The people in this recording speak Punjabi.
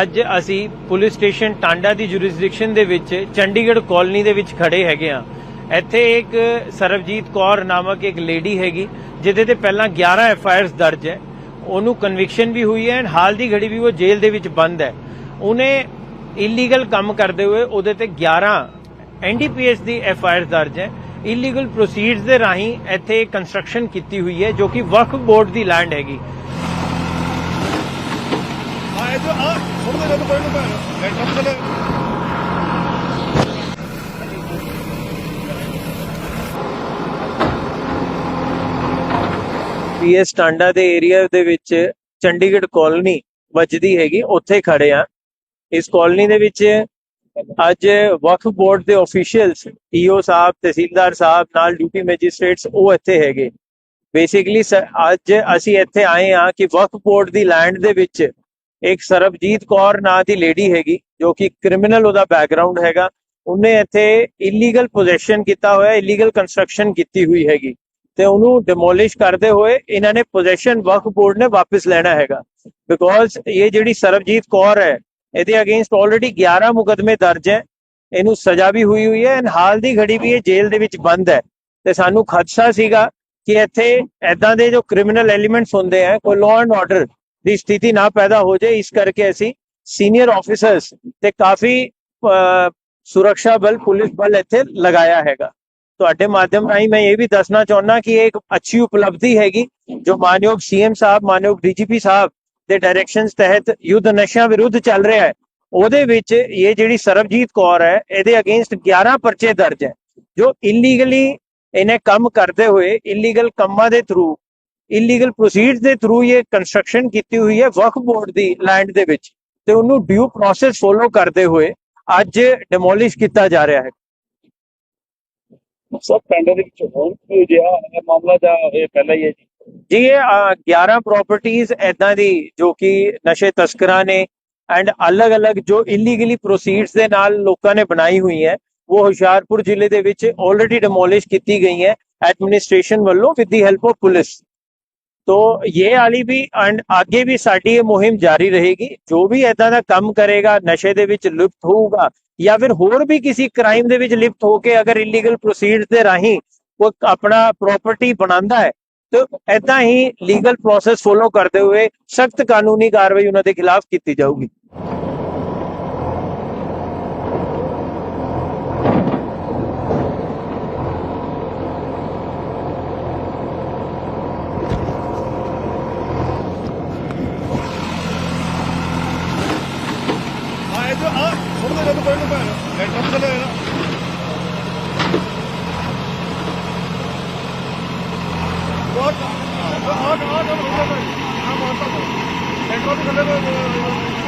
ਅੱਜ ਅਸੀਂ ਪੁਲਿਸ ਸਟੇਸ਼ਨ ਟਾਂਡਾ ਦੀ ਜੁਰਿਸਡਿਕਸ਼ਨ ਦੇ ਵਿੱਚ ਚੰਡੀਗੜ੍ਹ ਕਾਲਨੀ ਦੇ ਵਿੱਚ ਖੜੇ ਹੈਗੇ ਆ ਇੱਥੇ ਇੱਕ ਸਰਬਜੀਤ ਕੌਰ ਨਾਮਕ ਇੱਕ ਲੇਡੀ ਹੈਗੀ, ਜਿਹਦੇ ਤੇ ਪਹਿਲਾਂ 11 ਐਫ ਆਈ ਆਰਸ ਦਰਜ ਹੈ। ਉਹਨੂੰ ਕਨਵਿਕਸ਼ਨ ਵੀ ਹੋਈ ਹੈ ਐਂਡ ਹਾਲ ਦੀ ਘੜੀ ਵੀ ਉਹ ਜੇਲ੍ਹ ਦੇ ਵਿੱਚ ਬੰਦ ਹੈ। ਉਹਨੇ ਇਲੀਗਲ ਕੰਮ ਕਰਦੇ ਹੋਏ ਉਹਦੇ ਤੇ 11 ਐਨਡੀਪੀਐਸ ਦੀ ਐਫ ਆਈ ਆਰ ਦਰਜ ਹੈ। ਇਲੀਗਲ ਪ੍ਰੋਸੀਡਸ ਦੇ ਰਾਹੀਂ ਇੱਥੇ ਕੰਸਟਰਕਸ਼ਨ ਕੀਤੀ ਹੋਈ ਹੈ, ਜੋ ਕਿ ਵਕਫ ਬੋਰਡ ਦੀ ਲੈਂਡ ਹੈਗੀ। ਆ ਇਹ ਥੋੜਾ ਜਿਹਾ ਤੋਂ ਪਹਿਲਾਂ ਮੈਂ ਲੈਟਰ ਚਲੇ। ਪੀਐਸ ਟਾਂਡਾ ਦੇ ਏਰੀਆ ਦੇ ਵਿੱਚ ਚੰਡੀਗੜ੍ਹ ਕਾਲਨੀ ਵੱਜਦੀ ਹੈਗੀ, ਉੱਥੇ ਖੜੇ ਆ ਇਸ ਕਾਲਨੀ ਦੇ ਵਿੱਚ ਅੱਜ ਵਕਫ ਬੋਰਡ ਦੇ ਅਫੀਸ਼ੀਅਲਸ ਈਓ ਸਾਹਿਬ, ਤਹਿਸੀਲਦਾਰ ਸਾਹਿਬ, ਨਾਲ ਡਿਊਟੀ ਮੈਜਿਸਟ੍ਰੇਟਸ ਉਹ ਇੱਥੇ ਹੈਗੇ। ਬੇਸਿਕਲੀ ਅੱਜ ਅਸੀਂ ਇੱਥੇ ਆਏ ਆ ਕਿ ਵਕਫ ਬੋਰਡ ਦੀ ਲੈਂਡ ਦੇ ਵਿੱਚ ਇੱਕ ਸਰਬਜੀਤ ਕੌਰ ਨਾਂ ਦੀ ਲੇਡੀ ਹੈਗੀ, ਜੋ ਕਿ ਕ੍ਰਿਮੀਨਲ ਉਹਦਾ ਬੈਕਗ੍ਰਾਉਂਡ ਹੈਗਾ। ਉਹਨੇ ਇੱਥੇ ਇਲੀਗਲ ਪੋਜੈਸ਼ਨ ਕੀਤਾ ਹੋਇਆ ਇਲੀਗਲ ਕੰਸਟਰਕਸ਼ਨ ਕੀਤੀ ਹੋਈ ਹੈਗੀ। ਤੇ ਉਹਨੂੰ ਡਿਮੋਲਿਸ਼ ਕਰਦੇ ਹੋਏ ਇਹਨਾਂ ਨੇ ਪੋਜੈਸ਼ਨ ਵਕਫ ਬੋਰਡ ਨੇ ਵਾਪਸ ਲੈਣਾ ਹੈਗਾ। ਬਿਕੋਜ਼ ਇਹ ਜਿਹੜੀ ਸਰਬਜੀਤ ਕੌਰ ਹੈ, ਇਹਦੇ ਅਗੇਂਸਟ ਆਲਰੇਡੀ 11 ਮੁਕਦਮੇ ਦਰਜ ਹੈ। ਇਹਨੂੰ ਸਜ਼ਾ ਵੀ ਹੋਈ ਹੋਈ ਹੈ ਐਂਡ ਹਾਲ ਦੀ ਘੜੀ ਵੀ ਇਹ ਜੇਲ੍ਹ ਦੇ ਵਿੱਚ ਬੰਦ ਹੈ। ਤੇ ਸਾਨੂੰ ਖਦਸ਼ਾ ਸੀਗਾ ਕਿ ਇੱਥੇ ਐਦਾਂ ਦੇ ਜੋ ਕ੍ਰਿਮੀਨਲ ਐਲੀਮੈਂਟਸ ਹੁੰਦੇ ਆ, ਕੋਈ ਲਾਅ ਐਂਡ ਆਰਡਰ ਦੀ ਸਥਿਤੀ ਨਾ ਪੈਦਾ ਹੋ ਜਾਏ, ਇਸ ਕਰਕੇ ਅਸੀਂ ਸੀਨੀਅਰ ਆਫੀਸਰਸ ਤੇ ਕਾਫੀ ਸੁਰੱਖਿਆ ਬਲ, ਪੁਲਿਸ ਬਲ ਇੱਥੇ ਲਗਾਇਆ ਹੈਗਾ। ਤੁਹਾਡੇ ਮਾਧਿਅਮ ਰਾਹੀਂ ਮੈਂ ਇਹ ਵੀ ਦੱਸਣਾ ਚਾਹੁੰਦਾ ਕਿ ਇਹ ਇੱਕ ਅੱਛੀ ਉਪਲਬਧੀ ਹੈਗੀ, ਜੋ ਮਾਨਯੋਗ ਸੀਐਮ ਸਾਹਿਬ, ਮਾਨਯੋਗ ਡੀਜੀਪੀ ਸਾਹਿਬ ਦੇ ਡਾਇਰੈਕਸ਼ਨਸ ਤਹਿਤ ਯੁੱਧ ਨਸ਼ਿਆਂ ਵਿਰੁੱਧ ਚੱਲ ਰਿਹਾ ਹੈ। ਉਹਦੇ ਵਿੱਚ ਇਹ ਜਿਹੜੀ ਸਰਬਜੀਤ ਕੌਰ ਹੈ, ਇਹਦੇ ਅਗੇਂਸਟ 11 ਪਰਚੇ ਦਰਜ ਹੈ, ਜੋ ਇਲੀਗਲੀ ਇਹਨੇ ਕੰਮ ਕਰਦੇ ਹੋਏ ਇਲੀਗਲ ਕੰਮਾਂ ਦੇ ਥਰੂ ਇਲੀਗਲ ਪ੍ਰੋਸੀਡਸ ਦੇ ਥਰੂ ਇਹ ਕੰਸਟਰਕਸ਼ਨ ਕੀਤੀ ਹੋਈ ਹੈ ਵਕਫ ਬੋਰਡ ਦੀ ਲੈਂਡ ਦੇ ਵਿੱਚ ਤੇ ਉਹਨੂੰ ਡਿਊ ਪ੍ਰੋਸੈਸ ਫੋਲੋ ਕਰਦੇ ਹੋਏ ਅੱਜ ਡਿਮੋਲਿਸ਼ ਕੀਤਾ ਜਾ ਰਿਹਾ ਹੈ। ਸਭ ਪਿੰਡ ਦੇ ਵਿੱਚ ਹੋਣ ਕੋਈ ਜਿਹਾ ਇਹ ਮਾਮਲਾ ਦਾ ਇਹ ਪਹਿਲਾਂ ਹੀ ਹੈ ਜੀ? ਜੀ ਇਹ ਅ, 11 ਪ੍ਰਾਪਰਟੀਆਂ ਐਦਾਂ ਦੀ ਜੋ ਕਿ ਨਸ਼ੇ ਤਸਕਰਾਂ ਨੇ ਐਂਡ ਅਲੱਗ-ਅਲੱਗ ਜੋ ਇਲੀਗਲੀ ਪ੍ਰੋਸੀਡਸ ਦੇ ਨਾਲ ਲੋਕਾਂ ਨੇ ਬਣਾਈ ਹੋਈ ਹੈ ਉਹ ਹੁਸ਼ਿਆਰਪੁਰ ਜ਼ਿਲ੍ਹੇ ਦੇ ਵਿੱਚ ਆਲਰੇਡੀ ਡਿਮੋਲਿਸ਼ ਕੀਤੀ ਗਈ ਹੈ। ਐਡਮਿਨਿਸਟ੍ਰੇਸ਼ਨ ਵੱਲੋਂ with the help of police ਤੋ ਇਹ ਵਾਲੀ ਵੀ ਐਂਡ ਅੱਗੇ ਵੀ ਸਾਡੀ ਇਹ ਮੁਹਿੰਮ ਜਾਰੀ ਰਹੇਗੀ। ਜੋ ਵੀ ਐਦਾਂ ਦਾ ਕੰਮ ਕਰੇਗਾ, ਨਸ਼ੇ ਦੇ ਵਿੱਚ ਲਿਪਤ ਹੋਊਗਾ ਜਾਂ ਫਿਰ ਹੋਰ ਵੀ ਕਿਸੇ ਕ੍ਰਾਈਮ ਦੇ ਵਿੱਚ ਲਿਪਤ ਹੋ ਕੇ ਅਗਰ ਇਲੀਗਲ ਪ੍ਰੋਸੀਡਸ ਦੇ ਰਾਹੀਂ ਕੋਈ ਆਪਣਾ ਪ੍ਰਾਪਰਟੀ ਬਣਾਉਂਦਾ ਹੈ, ਤੇ ਐਦਾਂ ਹੀ ਲੀਗਲ ਪ੍ਰੋਸੈਸ ਫੋਲੋ ਕਰਦੇ ਹੋਏ ਸਖਤ ਕਾਨੂੰਨੀ ਕਾਰਵਾਈ ਉਹਨਾਂ ਦੇ ਖਿਲਾਫ ਕੀਤੀ ਜਾਊਗੀ। ਆ ਇਹ ਆ ਥੋੜਾ ਜਿਹਾ ਤੋਂ ਪਹਿਲਾਂ ਮੈਂ ਲੈਟਰ ਚਲੇ ਵਾਟ ਆ ਆ ਆ ਆ ਆ ਮਾਰਤਾ ਲੈਟਰ ਵੀ ਥੱਲੇ